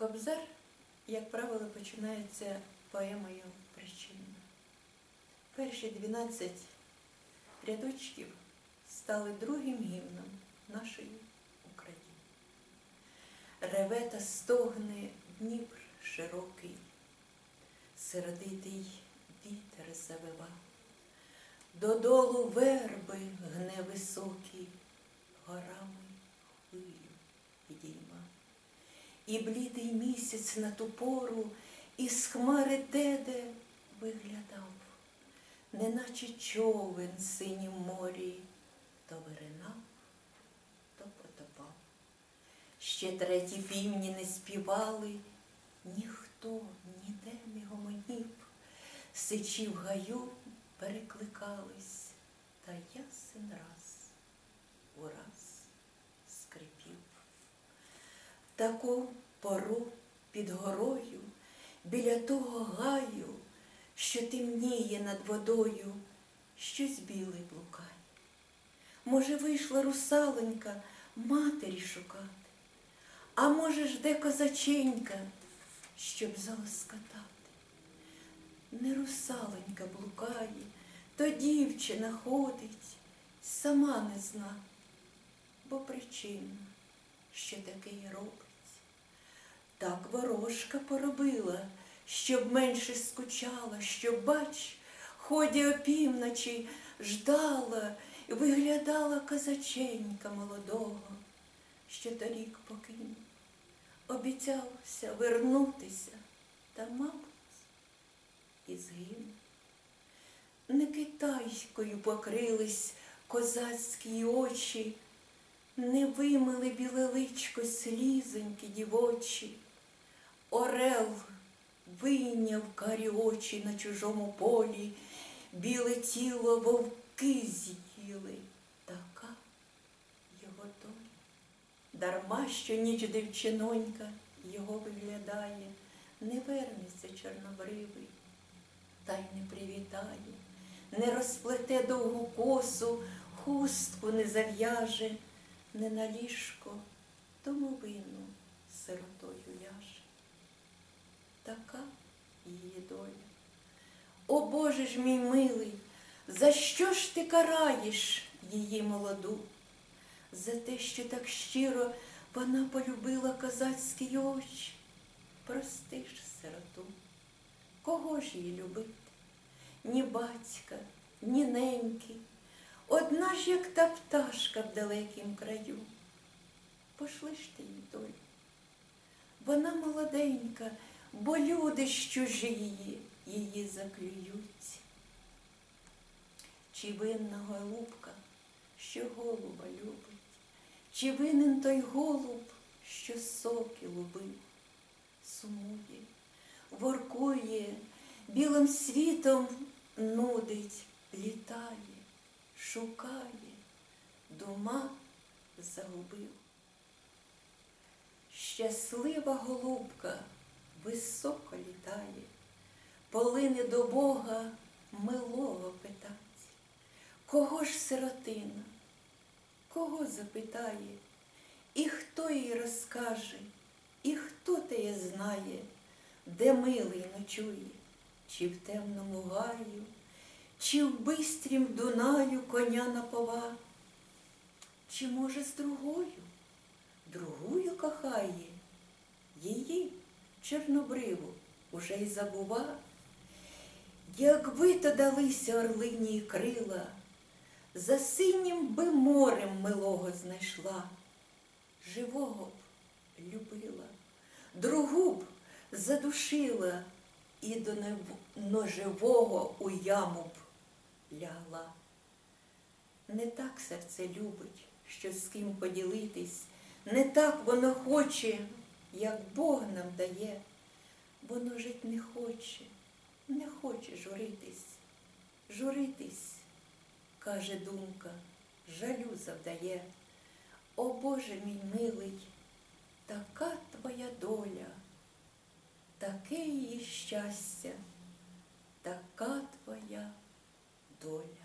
Кобзар, як правило, починається поемою причинна. Перші 12 рядочків стали другим гімном нашої України. Реве та стогне Дніпр широкий, сердитий вітер завива, додолу верби гне високий, горами хвилю підійма. І блідий місяць на ту пору із хмари деде виглядав, неначе човен синім морі, то виринав, то потопав. Ще треті півні не співали, ніхто ніде не гомонів, сичі в гаю перекликались, та ясен раз ураз скрипів. Таку пору під горою, біля того гаю, що темніє над водою, щось біле блукає. Може, вийшла русалонька матері шукати, а може, жде козаченька, щоб залоскотати. Не русалонька блукає, то дівчина ходить, сама не зна, бо причина, що таке й робить. Так ворожка поробила, щоб менше скучала, щоб, бач, ході опівночі ждала виглядала козаченька молодого, що торік покинув. Обіцявся вернутися, та, мабуть, і згинув. Не китайською покрились козацькі очі, не вимили біле личко слізоньки дівочі. Орел вийняв карі очі на чужому полі, біле тіло вовки з'їли, така його доля. Дарма, що ніч дівчинонька його виглядає, не вернеться чорнобривий, та й не привітає, не розплете довгу косу, хустку не зав'яже, не на ліжко домовину сиротою ляже. Така її доля. О Боже ж мій милий, за що ж ти караєш її молоду? За те, що так щиро вона полюбила козацькі очі. Прости ж, сироту, кого ж її любити? Ні батька, ні неньки, одна ж, як та пташка в далекім краю. Пошли ж ти її долю. Вона молоденька, бо люди ж чужії її заклюють. Чи винна голубка, що голуба любить, чи винен той голуб, що соки лубив, сумує, воркує, білим світом нудить, літає, шукає, дома загубив. Щаслива голубка високо літає, полине до Бога милого питать. Кого ж сиротина, кого запитає, і хто їй розкаже, і хто теє знає, де милий ночує, чи в темному гаю, чи в бистрім Дунаю коня напова, чи, може, з другою, другою кохає, її чорнобриву уже й забува. Якби то далися орлині крила, за синім би морем милого знайшла, живого б любила, другу б задушила і до ноживого у яму б лягла. Не так серце любить, що з ким поділитись, не так воно хоче, як Бог нам дає, воно жить не хоче, не хоче журитись, журитись, каже думка, жалю завдає. О Боже мій милий, така твоя доля, таке її щастя, така твоя доля.